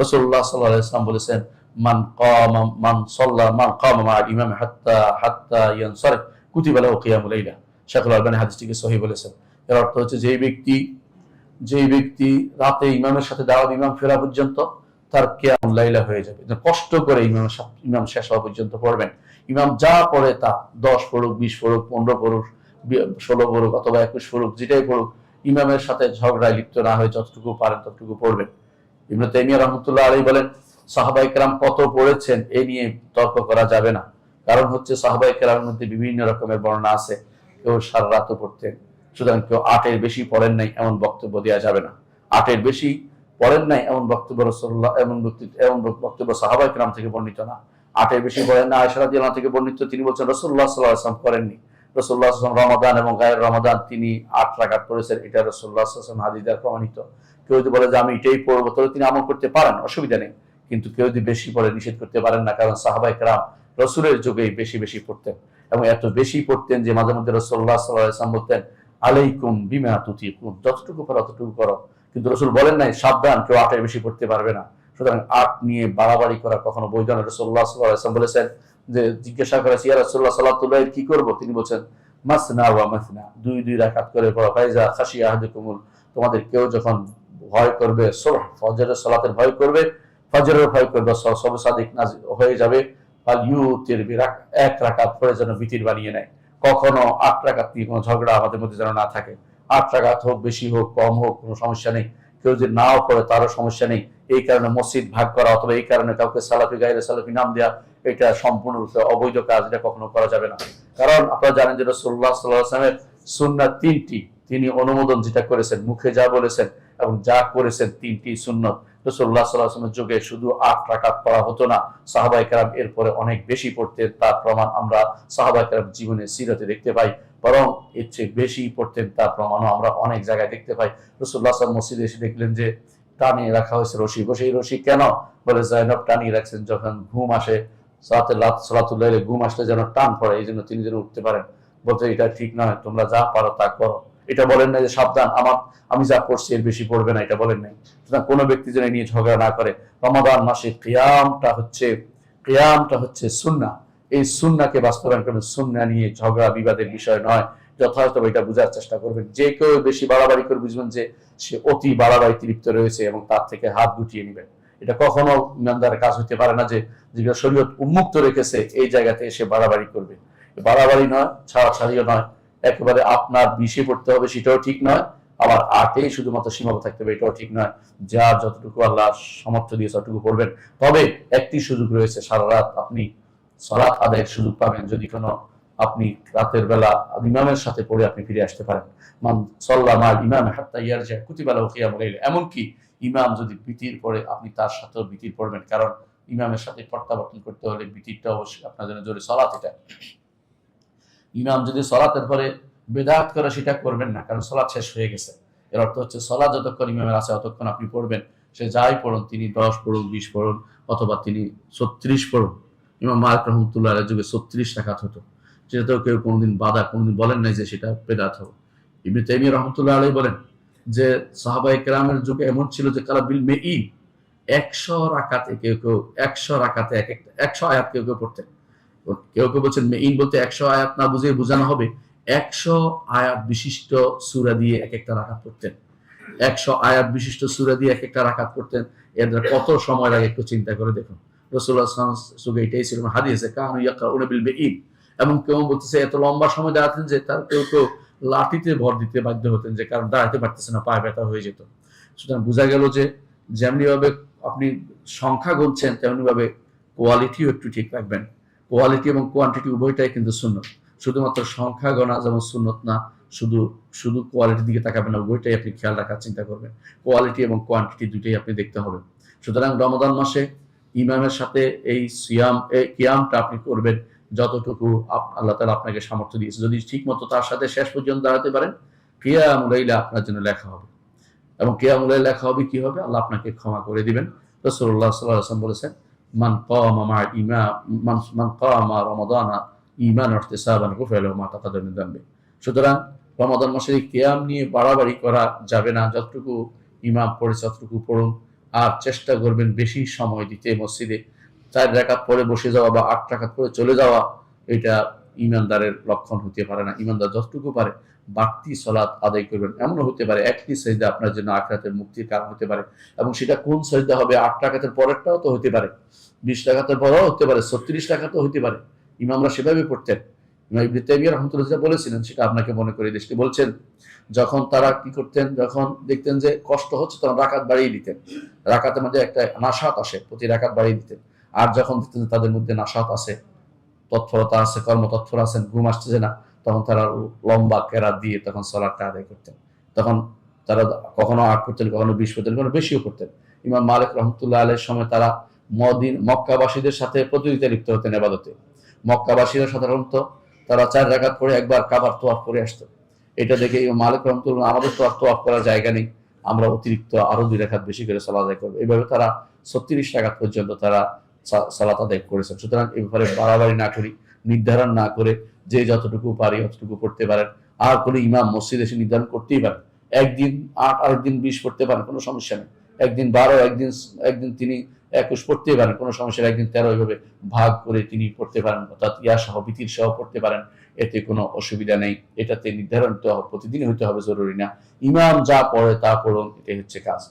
রসুল্লাহ সাল্লাহ ইসলাম বলেছেন যেই রাতে ইমামের সাথে ইমাম ফেরা পর্যন্ত, তার লাইলা হয়ে যাবে। কষ্ট করে ইমাম ইমাম শেষ হওয়া পর্যন্ত পড়বেন। ইমাম যা পড়ে তা দশ পড়ুক, বিশ পড়ুক, পনেরো পড়ুক ষোলো পড়ুক অথবা একুশ পড়ুক, যেটাই পড়ুক, ইমামের সাথে ঝগড়ায় লিপ্ত না হয়ে যতটুকু পারেন ততটুকু পড়বেন। ইবনে তাইমিয়া রহমতুল্লাহ আলী বলেন কত পড়েছেন এ নিয়ে তর্ক করা যাবে না। কারণ হচ্ছে মধ্যে বিভিন্ন রকমের বর্ণনা আছে। কেউ সারা পড়তেন, সুতরাং কেউ আটের বেশি পড়েন নাই এমন বক্তব্য দেওয়া যাবে না। আটের বেশি পড়েন নাই এমন বক্তব্য রসল্লাহ এমন এমন বক্তব্য থেকে বর্ণিত না। আটের বেশি পড়েন না থেকে বর্ণিত, তিনি বলছেন রসুল্লাহ সাল্লাহ আসলাম করেননি। রসুল্লাহ আসলাম রমাদান এবং গায়ের রমাদান তিনি আট এটা রসুল্লাহ আসলাম হাদিদার প্রমাণিত। কেউ যদি বলে যে আমি এটাই পড়ব, তাহলে তিনি আমল করতে পারেন, অসুবিধা নেই। কিন্তু কেউ যদি বেশি পড়ে, নিষেধ করতে পারেন না, কারণ সাহাবাই কেরাম রসুলের যুগেই বেশি বেশি পড়তেন। এবং এত বেশি পড়তেন যে মাঝে মধ্যে রসুল্লাহ সাল্লাম বলতেন, আলাইকুম বিমা তুতি যতটুকু করো ততটুকু করো। কিন্তু রসুল বলেন নাই, সাবধান, কেউ আটের বেশি পড়তে পারবে না। সুতরাং আট নিয়ে বাড়াবাড়ি করা কখনো বৈধ না। রসুল্লাহ সাল্লাম বলেছেন যে, জিজ্ঞাসা করে সিয়া রসুল্লাহ সাল্লাহ কি করব? তিনি বলছেন, মাসনা ওয়া মাসনা। দুই দুই রাকাত করে পড়া। ফাইজা খাসিয়া আহাদুকুমুল। তোমাদের কেউ যখন ভয় করবে ফজরের সালাতের ভয় করবে, ফজরের ভয় করবে সবে সাদিক হয়ে যাবে। এক পরে যেন বানিয়ে নেয়। কখনো আট নিয়ে কোনো ঝগড়া আমাদের মধ্যে যেন না থাকে। আট হোক, বেশি হোক, কম হোক, কোনো সমস্যা নেই। কেউ যদি নাও তারও সমস্যা নেই। এই কারণে মসজিদ ভাগ করা অথবা এই কারণে কাউকে সালাফি সালাফি নাম দেওয়া এটা সম্পূর্ণরূপে অবৈধ কাজ, এটা কখনো করা যাবে না। কারণ আপনারা জানেন যে রসুল্লাহ সাল্লাহ আসলামের সুন্না তিনটি। তিনি অনুমোদন যেটা করেছেন, মুখে যা বলেছেন এবং যা করেছেন তিনটি সুন্নত। রসুল্লাহ সাল্লাহামের যুগে শুধু আট রাকাত পড়া হতো না সাহাবাই কারাম এরপরে অনেক বেশি পড়তেন। তার প্রমাণ আমরা সাহাবাই কারাম জীবনে সিরতে দেখতে পাই, বরং এর চেয়ে বেশি পড়তেন তার প্রমাণও আমরা অনেক জায়গায় দেখতে পাই। রসুল্লাহ সাল মসজিদে এসে দেখলেন যে, টানিয়ে রাখা হয়েছে রশি। বসে, এই রশি কেন? বলে জয়নব টানিয়ে রাখছেন যখন ঘুম আসে, সালাতে লাত সালাতুল্লাহ ঘুম আসলে যেন টান পড়ে এই জন্য তিনি যেন উঠতে পারেন। বলতে এটা ঠিক নয়, তোমরা যা পারো তা করো। এটা বলেন না যে সাবধান, আমার, আমি যা করছি এর বেশি পড়বে না, এটা বলেন নাই। সুতরাং কোনো ব্যক্তি যেন নিয়ে ঝগড়া না করে। রমাদান মাসে কিয়ামটা হচ্ছে কিয়ামটা হচ্ছে সুন্না। এই সুন্নাকে বাস্তবায়ন করবেন সুন্না নিয়ে ঝগড়া বিবাদের বিষয় নয়। যথাযথ এটা বোঝার চেষ্টা করবেন। যে কেউ বেশি বাড়াবাড়ি করে বুঝবেন যে সে অতি বাড়াবাড়িতে লিপ্ত রয়েছে এবং তার থেকে হাত গুটিয়ে নেবেন। এটা কখনো ইমানদারের কাজ হতে পারে না যে শরীয়ত উন্মুক্ত রেখেছে, এই জায়গাতে এসে বাড়াবাড়ি করবে। বাড়াবাড়ি নয় ছাড়া ছাড়াছাড়িও নয় একেবারে আপনার বিশে পড়তে হবে, সেটাও ঠিক নয়। আবার আটেই শুধুমাত্র সীমাবদ্ধ থাকতে হবে, এটাও ঠিক নয়। যার যতটুকু আল্লাহ সমর্থ দিয়ে ততটুকু পড়বেন তবে একটি সুযোগ রয়েছে, সারা রাত আপনি সলাৎ আদায়ের সুযোগ পাবেন, যদি কোনো আপনি রাতের বেলা ইমামের সাথে পড়ে আপনি ফিরে আসতে পারেন। মান সল্লা মাল ইমাম হাত্তা ইয়ার যায় কুতিবালা কিয়াম লাইল। এমনকি ইমাম যদি বিতির পড়ে আপনি তার সাথেও বিতির পড়বেন, কারণ ইমামের সাথে প্রত্যাবর্তন করতে হলে বিতিরটা অবশ্যই আপনার জন্য জোরে সলাৎ এটা। ইমাম যদি সলাতের পরে বেদাত করে সেটা করবেন না, কারণ সলাৎ শেষ হয়ে গেছে। এর অর্থ হচ্ছে সলাৎ যতক্ষণ ইমামের আছে ততক্ষণ আপনি পড়বেন। সে যাই পড়ুন, তিনি দশ পড়ুন বিশ পড়ুন, অথবা তিনি ছত্রিশ পড়ুন ইমাম মার্ক রহমতুল্লাহ যুগে ছত্রিশ টাকাত হতো। সেটাতেও কেউ কোনোদিন বাধা, কোনোদিন বলেন নাই যে সেটা বেদাত হবে। ইবনে তাইমিয়া রহমতুল্লাহ আলাই বলেন যে সাহাবাই কেরামের যুগে এমন ছিল যে কালা বিল মে ই একশো রাকাতে কেউ কেউ, একশো রাকাতে এক একটা, একশো আয়াত কেউ কেউ পড়তেন। কেউ কেউ বলছেন মেইন বলতে একশো আয়াত না বুঝে বোঝানো হবে। একশো আয়াত বিশিষ্ট সুরা দিয়ে এক একটা রাখাত পড়তেন। একশো আয়াত বিশিষ্ট সুরা দিয়ে এক একটা রাখাত পড়তেন। এর কত সময় লাগে একটু চিন্তা করে দেখুন। এবং কেউ বলতেছে, এত লম্বা সময় দাঁড়াতেন যে তার কেউ কেউ লাঠিতে ভর দিতে বাধ্য হতেন যে কারণ দাঁড়াতে পারতেছে না, পায়ে ব্যথা হয়ে যেত। সুতরাং বোঝা গেল যে যেমনি ভাবে আপনি সংখ্যা গুনছেন তেমনি ভাবে কোয়ালিটিও একটু ঠিক রাখবেন। কোয়ালিটি এবং কোয়ান্টিটি উভয়টাই কিন্তু সুন্নত। শুধুমাত্র সংখ্যা, গণা যেমন সুন্নত না, শুধু শুধু কোয়ালিটির দিকে তাকাবেন না, উভয়টাই আপনি খেয়াল রাখার চিন্তা করবেন। কোয়ালিটি এবং কোয়ান্টিটি দুইটাই আপনি দেখতে হবে। সুতরাং রমাদান মাসে ইমামের সাথে এই সিয়াম, এই কিয়ামটা আপনি করবেন যতটুকু আল্লাহ তালা আপনাকে সামর্থ্য দিয়েছে। যদি ঠিক মতো তার সাথে শেষ পর্যন্ত দাঁড়াতে পারেন কিয়ামুলাইলা আপনার জন্য লেখা হবে। এবং কিয়ামুলাই লেখা হবে কি হবে? আল্লাহ আপনাকে ক্ষমা করে দিবেন। রসুল্লাহ সাল্লাহ আসলাম বলেছেন মান কামা মা ইমা মান কামা রমাদানা ইমান ইহতিসাবান গুফিরা লাহু মা তাকাদ্দামা মিন যামবি সুতরাং রমাদান মাসের কিয়াম নিয়ে বাড়াবাড়ি করা যাবে না, যতটুকু ইমাম পড়ে ততটুকু পড়ুন। আর চেষ্টা করবেন বেশি সময় দিতে মসজিদে। চার রেখাত পরে বসে যাওয়া বা আট রেখাত পরে চলে যাওয়া, এটা ইমানদারের লক্ষণ হতে পারে না, ইমানদার যতটুকু পারে বাড়তি সলাৎ আদায় করবেন। এমনও হতে পারে, একটি সজদা আপনার জন্য আখরাতের মুক্তির কারণ হতে পারে। এবং সেটা কোন সজদা হবে? আট টাকাতের পরেরটাও তো হতে পারে, বিশ টাকাতের পরেও হতে পারে, ছত্রিশ টাকা তো হতে পারে। ইমামরা সেভাবে পড়তেন। রহমতুল্লাহ বলেছিলেন, সেটা আপনাকে মনে করে দেশটি বলছেন, যখন তারা কি করতেন? যখন দেখতেন যে কষ্ট হচ্ছে, তখন রাকাত বাড়িয়ে দিতেন। রাকাতের মধ্যে একটা নাসাত আসে, প্রতি রাকাত বাড়িয়ে দিতেন। আর যখন দেখতেন তাদের মধ্যে নাসাত আছে তৎপরতা আছে, কর্মতৎপর আছেন ঘুম আসতেছে না, তখন তারা লম্বা কেরাত দিয়ে তখন সলাটটা আদায় করতেন। তখন তারা কখনো আট করতেন কখনো বিশ করতেন কখনো বেশিও করতেন ইমাম মালিক রহমতুল্লাহ আলের সময় তারা মদিন, মক্কাবাসীদের সাথে প্রতিযোগিতা লিপ্ত হতেন এবাদতে। মক্কাবাসীরা সাধারণত তারা চার রাকাত পরে একবার কাবার তোয়াফ করে আসতো। এটা দেখে ইমাম মালিক রহমতুল্লাহ আমাদের তো আর তোয়াফ করার জায়গা নেই, আমরা অতিরিক্ত আরও দুই রাখাত বেশি করে সালাদ আদায় করব। এইভাবে তারা ছত্রিশ টাকা পর্যন্ত তারা সালাত আদায় করেছেন। সুতরাং এই ব্যাপারে বাড়াবাড়ি না করি, নির্ধারণ না করে যে যতটুকু পারি অতটুকু পড়তে পারেন। আর কোনো ইমাম মসজিদ এসে নির্ধারণ করতেই পারেন। একদিন আট, আরেকদিন বিশ পড়তে পারেন, কোনো সমস্যা নেই। একদিন বারো, একদিন একদিন তিনি একুশ পড়তে পারেন, কোনো সমস্যা একদিন তেরো এইভাবে ভাগ করে তিনি পড়তে পারেন, অর্থাৎ ইয়া সহ, বিতির সহ পড়তে পারেন। এতে কোনো অসুবিধা নেই। এটাতে নির্ধারণ প্রতিদিন হইতে হবে, জরুরি না। ইমাম যা পড়ে তা পড়ুন, এটাই হচ্ছে কাজ।